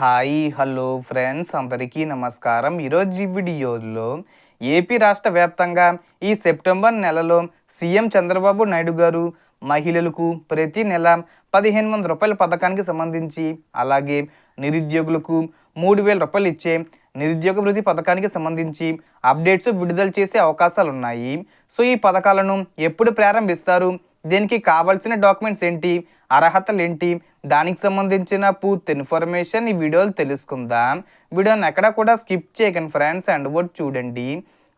Hi hello friends. అందరికీ నమస్కారం. ఈరోజు ఈ వీడియోలో ఏపీ రాష్ట్ర వ్యాప్తంగా ఈ సెప్టెంబర్ నెలలో సీఎం చంద్రబాబు నాయుడు గారు మహిళలకు ప్రతి నెల పదిహేను వందల రూపాయల పథకానికి సంబంధించి అలాగే నిరుద్యోగులకు మూడు వేల రూపాయలు ఇచ్చే నిరుద్యోగ వృద్ధి పథకానికి సంబంధించి అప్డేట్స్ విడుదల చేసే అవకాశాలు ఉన్నాయి సో ఈ పథకాలను ఎప్పుడు ప్రారంభిస్తారు? దీనికి కావాల్సిన డాక్యుమెంట్స్ ఏంటి? అర్హతలు ఏంటి? దానికి సంబంధించిన పూర్తి ఇన్ఫర్మేషన్ ఈ వీడియోలు తెలుసుకుందాం. వీడియోని ఎక్కడ కూడా స్కిప్ చేయకండి ఫ్రెండ్స్ అండ్ ఒకటి చూడండి.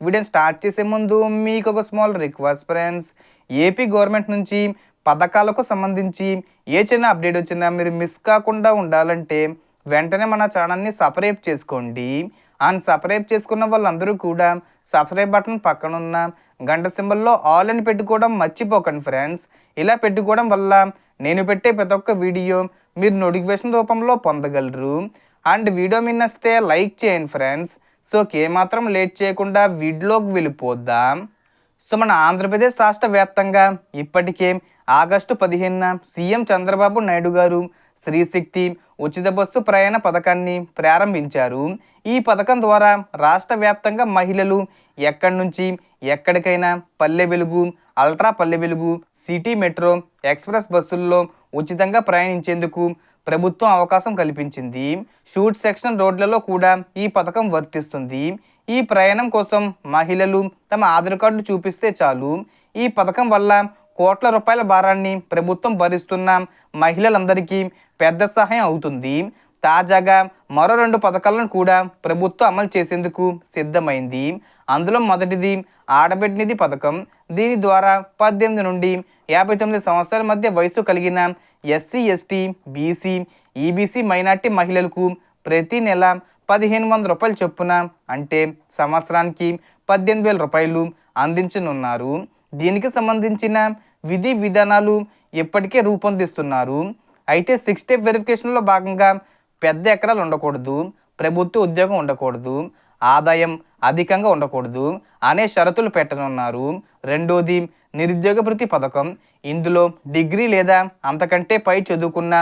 వీడియోని స్టార్ట్ చేసే ముందు మీకు ఒక small request friends. AP government నుంచి పథకాలకు సంబంధించి ఏ చిన్న అప్డేట్ వచ్చినా మీరు మిస్ కాకుండా ఉండాలంటే వెంటనే మన ఛానల్ని సపరేట్ చేసుకోండి. అండ్ సబ్స్క్రైబ్ చేసుకున్న వాళ్ళందరూ కూడా సబ్స్క్రైబ్ బటన్ పక్కన ఉన్న గంట సింబల్లో ఆల్ అని పెట్టుకోవడం మర్చిపోకండి ఫ్రెండ్స్. ఇలా పెట్టుకోవడం వల్ల నేను పెట్టే ప్రతి ఒక్క వీడియో మీరు నోటిఫికేషన్ రూపంలో పొందగలరు. అండ్ వీడియో మిన్నస్తే లైక్ చేయండి ఫ్రెండ్స్. సో ఏమాత్రం లేట్ చేయకుండా వీడియోకి వెళ్ళిపోద్దాం సో మన ఆంధ్రప్రదేశ్ రాష్ట్ర వ్యాప్తంగా ఇప్పటికే ఆగస్టు పదిహేనున సీఎం చంద్రబాబు నాయుడు గారు శ్రీశక్తి ఉచిత బస్సు ప్రయాణ పథకాన్ని ప్రారంభించారు. ఈ పథకం ద్వారా రాష్ట్ర వ్యాప్తంగా మహిళలు ఎక్కడి నుంచి ఎక్కడికైనా Palle Velugu ultra Palle Velugu city metro express బస్సుల్లో ఉచితంగా ప్రయాణించేందుకు ప్రభుత్వం అవకాశం కల్పించింది. షూట్ సెక్షన్ రోడ్లలో కూడా ఈ పథకం వర్తిస్తుంది. ఈ ప్రయాణం కోసం మహిళలు తమ ఆధార్ కార్డు చూపిస్తే చాలు. ఈ పథకం వల్ల కోట్ల రూపాయల భారాన్ని ప్రభుత్వం భరిస్తున్న మహిళలందరికీ పెద్ద సహాయం అవుతుంది. తాజాగా మరో రెండు పథకాలను కూడా ప్రభుత్వం అమలు చేసేందుకు సిద్ధమైంది. అందులో మొదటిది ఆడబిడ్డ నిధి పథకం. దీని ద్వారా పద్దెనిమిది నుండి యాభై తొమ్మిది సంవత్సరాల మధ్య వయసు కలిగిన SC ST BC EBC minority మహిళలకు ప్రతి నెల పదిహేను వందల రూపాయలు చొప్పున అంటే సంవత్సరానికి పద్దెనిమిది వేల రూపాయలు అందించనున్నారు. దీనికి సంబంధించిన విధి విధానాలు ఇప్పటికే రూపొందిస్తున్నారు. అయితే సిక్స్ స్టెప్ వెరిఫికేషన్లో భాగంగా పెద్ద ఎకరాలు ఉండకూడదు ప్రభుత్వ ఉద్యోగం ఉండకూడదు ఆదాయం అధికంగా ఉండకూడదు అనే షరతులు పెట్టనున్నారు. రెండోది నిరుద్యోగ భృతి పథకం. ఇందులో డిగ్రీ లేదా అంతకంటే పై చదువుకున్న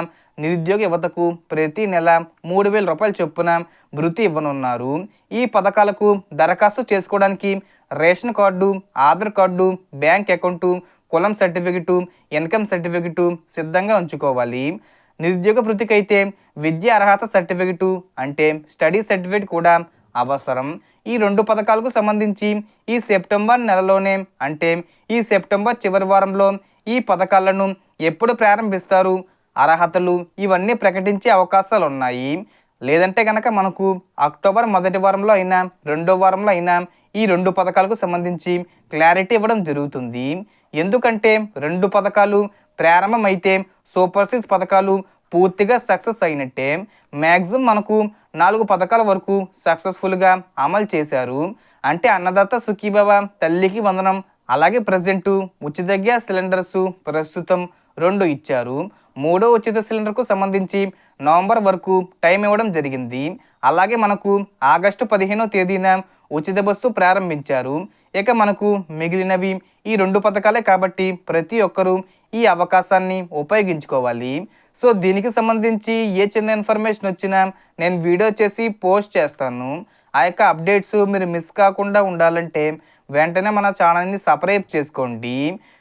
నిరుద్యోగ యువతకు ప్రతి నెల మూడు వేల రూపాయల చొప్పున భృతి ఇవ్వనున్నారు. ఈ పథకాలకు దరఖాస్తు చేసుకోవడానికి ration card Aadhaar card bank account కులం సర్టిఫికెటు ఇన్కమ్ సర్టిఫికెటు సిద్ధంగా ఉంచుకోవాలి. నిరుద్యోగ వృత్తికి అయితే విద్యా అర్హత సర్టిఫికెటు అంటే స్టడీ సర్టిఫికేట్ కూడా అవసరం. ఈ రెండు పథకాలకు సంబంధించి ఈ సెప్టెంబర్ నెలలోనే అంటే ఈ సెప్టెంబర్ చివరి వారంలో ఈ పథకాలను ఎప్పుడు ప్రారంభిస్తారు అర్హతలు ఇవన్నీ ప్రకటించే అవకాశాలు ఉన్నాయి లేదంటే కనుక మనకు అక్టోబర్ మొదటి వారంలో అయినా రెండో వారంలో అయినా ఈ రెండు పథకాలకు సంబంధించి క్లారిటీ ఇవ్వడం జరుగుతుంది. ఎందుకంటే రెండు పథకాలు ప్రారంభమైతే సూపర్ సిక్స్ పథకాలు పూర్తిగా సక్సెస్ అయినట్టే మ్యాక్సిమం మనకు నాలుగు పథకాల వరకు సక్సెస్ఫుల్గా అమలు చేశారు. అంటే అన్నదాత సుఖీభవ తల్లికి వందనం అలాగే ప్రజెంటు ఉచిత గ్యాస్ సిలిండర్స్ ప్రస్తుతం రెండు ఇచ్చారు. మూడో ఉచిత సిలిండర్కు సంబంధించి నవంబర్ వరకు టైం ఇవ్వడం జరిగింది. అలాగే మనకు ఆగస్టు పదిహేనో తేదీన ఉచిత బస్సు ప్రారంభించారు. ఇక మనకు మిగిలినవి ఈ రెండు పథకాలే కాబట్టి ప్రతి ఒక్కరూ ఈ అవకాశాన్ని ఉపయోగించుకోవాలి. సో దీనికి సంబంధించి ఏ చిన్న ఇన్ఫర్మేషన్ వచ్చినా నేను వీడియో చేసి పోస్ట్ చేస్తాను. ఆ యొక్క అప్డేట్స్ మీరు మిస్ కాకుండా ఉండాలంటే వెంటనే మన ఛానల్ని సబ్స్క్రైబ్ చేసుకోండి.